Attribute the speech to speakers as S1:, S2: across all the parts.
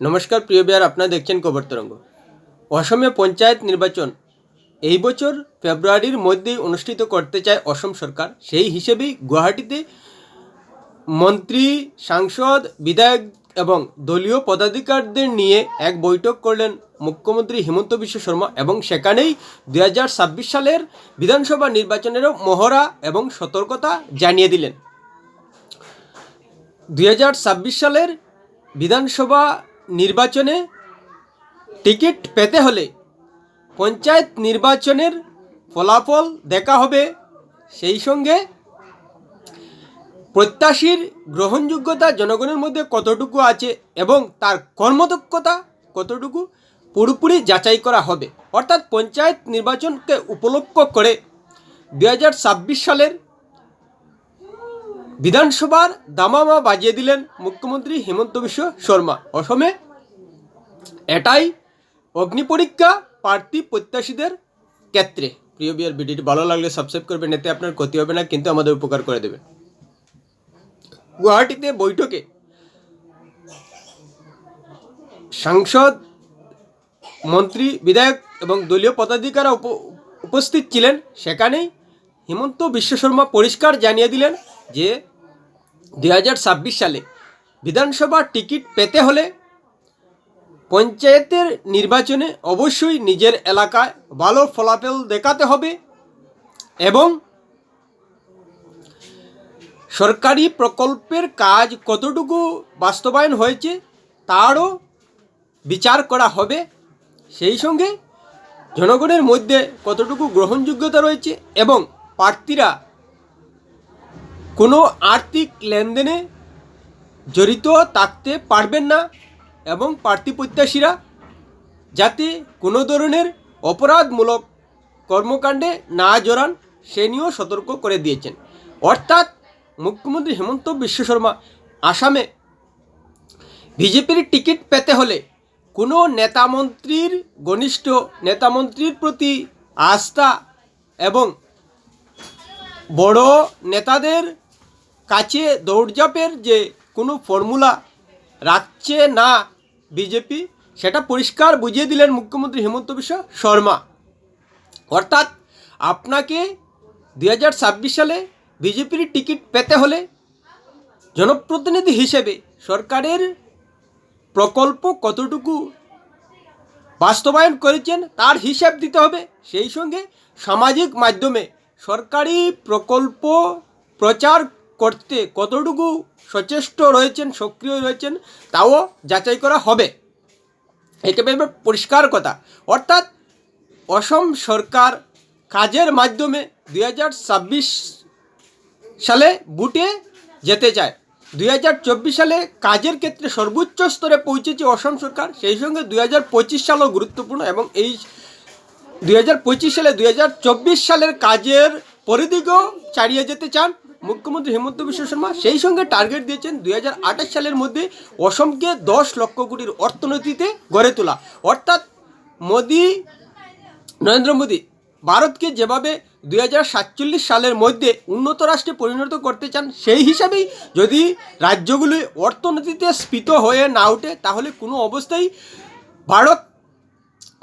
S1: নমস্কার, প্রিয় বিহার, আপনারা দেখছেন খবর তরঙ্গ। অসমে পঞ্চায়েত নির্বাচন, এই বছর ফেব্রুয়ারির মধ্যেই অনুষ্ঠিত করতে চায় অসম সরকার। সেই হিসেবেই গুয়াহাটিতে মন্ত্রী, সাংসদ, বিধায়ক এবং দলীয় পদাধিকারদের নিয়ে এক বৈঠক করলেন মুখ্যমন্ত্রী হিমন্ত বিশ্ব শর্মা এবং সেখানেই দুই হাজার ছাব্বিশ সালের বিধানসভা নির্বাচনেরও মহড়া এবং সতর্কতা জানিয়ে দিলেন। দুই হাজার ছাব্বিশ সালের বিধানসভা নির্বাচনে টিকিট পেতে হলে পঞ্চায়েত নির্বাচনের ফলাফল দেখা হবে। সেই সঙ্গে প্রত্যাশীর গ্রহণযোগ্যতা জনগণের মধ্যে কতটুকু আছে এবং তার কর্মদক্ষতা কতটুকু পুরোপুরি যাচাই করা হবে। অর্থাৎ পঞ্চায়েত নির্বাচনকে উপলক্ষ করে দু হাজার ছাব্বিশ সালের বিধানসভার দামামা বাজিয়ে দিলেন মুখ্যমন্ত্রী হিমন্ত বিশ্ব শর্মা। অসমে এটাই অগ্নিপরীক্ষা প্রার্থী প্রত্যাশীদের ক্ষেত্রে। প্রিয় বিয়ার ভিডিওটি ভালো লাগলে সাবস্ক্রাইব করবেন, এতে আপনার ক্ষতি হবে না, কিন্তু আমাদের উপকার করে দেবেন গুয়াহাটিতে বৈঠকে সাংসদ, মন্ত্রী, বিধায়ক এবং দলীয় পদাধিকারা উপ- উপস্থিত ছিলেন। সেখানেই হিমন্ত বিশ্ব শর্মা পরিষ্কার জানিয়ে দিলেন যে দুই হাজার ছাব্বিশ সালে বিধানসভা টিকিট পেতে হলে পঞ্চায়েতের নির্বাচনে অবশ্যই নিজের এলাকায় ভালো ফলাফল দেখাতে হবে এবং সরকারি প্রকল্পের কাজ কতটুকু বাস্তবায়ন হয়েছে তারও বিচার করা হবে। সেই সঙ্গে জনগণের মধ্যে কতটুকু গ্রহণযোগ্যতা রয়েছে এবং প্রার্থীরা কোনো আর্থিক লেনদেনে জড়িত থাকতে পারবেন না এবং প্রার্থী প্রত্যাশীরা যাতে কোনো ধরনের অপরাধমূলক কর্মকাণ্ডে না জড়ান, সে নিয়েও সতর্ক করে দিয়েছেন। অর্থাৎ মুখ্যমন্ত্রী হেমন্ত বিশ্ব শর্মা আসামে বিজেপির টিকিট পেতে হলে কোনো নেতামন্ত্রীর, ঘনিষ্ঠ নেতামন্ত্রীর প্রতি আস্থা এবং বড় নেতাদের কাছে দৌড়ঝাঁপের যে কোনো ফর্মুলা রাখছে না বিজেপি, সেটা পরিষ্কার বুঝিয়ে দিলেন মুখ্যমন্ত্রী হেমন্ত বিশ্ব শর্মা। অর্থাৎ আপনাকে দু হাজার ছাব্বিশ সালে বিজেপির টিকিট পেতে হলে জনপ্রতিনিধি হিসেবে সরকারের প্রকল্প কতটুকু বাস্তবায়ন করেছেন তার হিসাব দিতে হবে। সেই সঙ্গে সামাজিক মাধ্যমে সরকারি প্রকল্প প্রচার করতে কতটুকু সচেষ্ট রয়েছেন, সক্রিয় রয়েছেন, তাও যাচাই করা হবে। একেবারে পরিষ্কার কথা। অর্থাৎ অসম সরকার কাজের মাধ্যমে দুই হাজার ছাব্বিশ সালে বুটে যেতে চায়। দুই হাজার চব্বিশ সালে কাজের ক্ষেত্রে সর্বোচ্চ স্তরে পৌঁছেছে অসম সরকার। সেই সঙ্গে দুই হাজার পঁচিশ সালও গুরুত্বপূর্ণ এবং এই দুই হাজার পঁচিশ সালে দুই হাজার চব্বিশ সালের কাজের পরিধিকেও ছাড়িয়ে যেতে চান। মুখ্যমন্ত্রী হেমন্ত বিশ্ব শর্মা সেই সঙ্গে টার্গেট দিয়েছেন দুই হাজার আঠাশ সালের মধ্যে অসমকে দশ লক্ষ কোটির অর্থনীতিতে গড়ে তোলা। অর্থাৎ মোদি, নরেন্দ্র মোদী ভারতকে যেভাবে দুই হাজার সাতচল্লিশ সালের মধ্যে উন্নত রাষ্ট্রে পরিণত করতে চান, সেই হিসাবেই যদি রাজ্যগুলি অর্থনীতিতে স্ফীত হয়ে না ওঠে, তাহলে কোনো অবস্থায় ভারত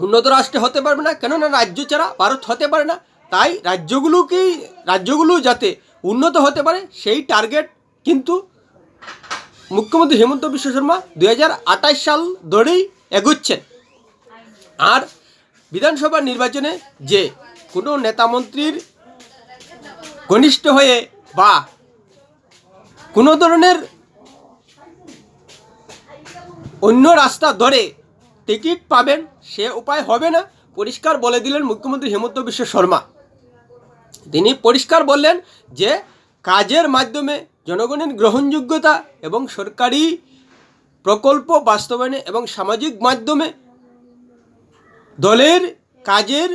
S1: উন্নত রাষ্ট্রে হতে পারবে না। কেননা রাজ্য ছাড়া ভারত হতে পারে না। তাই রাজ্যগুলোকেই, রাজ্যগুলো যাতে উন্নত হতে পারে সেই টার্গেট কিন্তু মুখ্যমন্ত্রী হেমন্ত বিশ্ব শর্মা দুই হাজার আঠাশ সাল ধরেই এগোচ্ছেন। আর বিধানসভা নির্বাচনে যে কোনো নেতামন্ত্রীর ঘনিষ্ঠ হয়ে বা কোনো ধরনের অন্য রাস্তা ধরে টিকিট পাবেন সে উপায় হবে না, পরিষ্কার বলে দিলেন মুখ্যমন্ত্রী হেমন্ত বিশ্ব শর্মা। তিনি পরিষ্কার বললেন যে, কাজের মাধ্যমে জনগণের গ্রহণযোগ্যতা এবং সরকারি প্রকল্প বাস্তবায়নে এবং সামাজিক মাধ্যমে দলের কাজের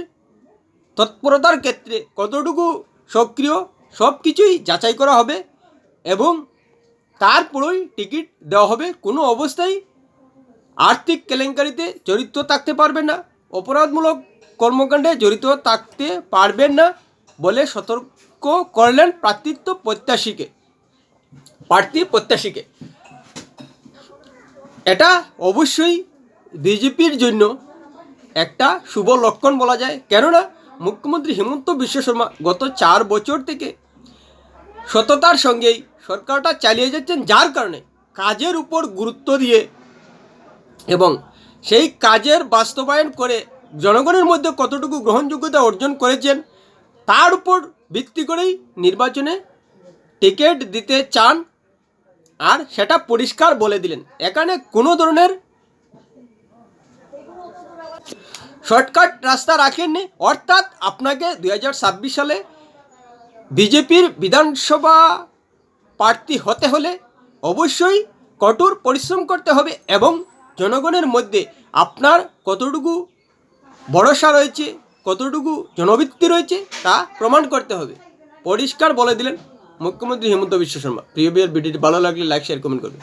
S1: তৎপরতার ক্ষেত্রে কতটুকু সক্রিয়, সব কিছুই যাচাই করা হবে এবং তারপরেই টিকিট দেওয়া হবে। কোনো অবস্থায় আর্থিক কেলেঙ্কারিতে জড়িত থাকতে পারবেন না, অপরাধমূলক কর্মকাণ্ডে জড়িত থাকতে পারবেন না। বলে সতর্ক করলেন প্রার্থিত্ব প্রত্যাশীকে, প্রার্থী প্রত্যাশীকে। এটা অবশ্যই বিজেপির জন্য একটা শুভ লক্ষণ বলা যায়। কেননা মুখ্যমন্ত্রী হেমন্ত বিশ্ব শর্মা গত চার বছর থেকে সততার সঙ্গেই সরকারটা চালিয়ে যাচ্ছেন, যার কারণে কাজের উপর গুরুত্ব দিয়ে এবং সেই কাজের বাস্তবায়ন করে জনগণের মধ্যে কতটুকু গ্রহণযোগ্যতা অর্জন করেছেন তার উপর ভিত্তি করেই নির্বাচনে টিকিট দিতে চান আর সেটা পরিষ্কার বলে দিলেন। এখানে কোনো ধরনের শর্টকাট রাস্তা রাখেননি। অর্থাৎ আপনাকে দু হাজার ছাব্বিশ সালে বিজেপির বিধানসভা প্রার্থী হতে হলে অবশ্যই কঠোর পরিশ্রম করতে হবে এবং জনগণের মধ্যে আপনার কতটুকু ভরসা রয়েছে কতটুকু জনভিত্তি রয়েছে তা প্রমাণ করতে হবে। পরিষ্কার বলে দিলেন মুখ্যমন্ত্রী হেমন্ত বিশ্ব শর্মা। প্রিয় বিয়ার ভিডিওটি ভালো লাগলে লাইক শেয়ার কমেন্ট করবে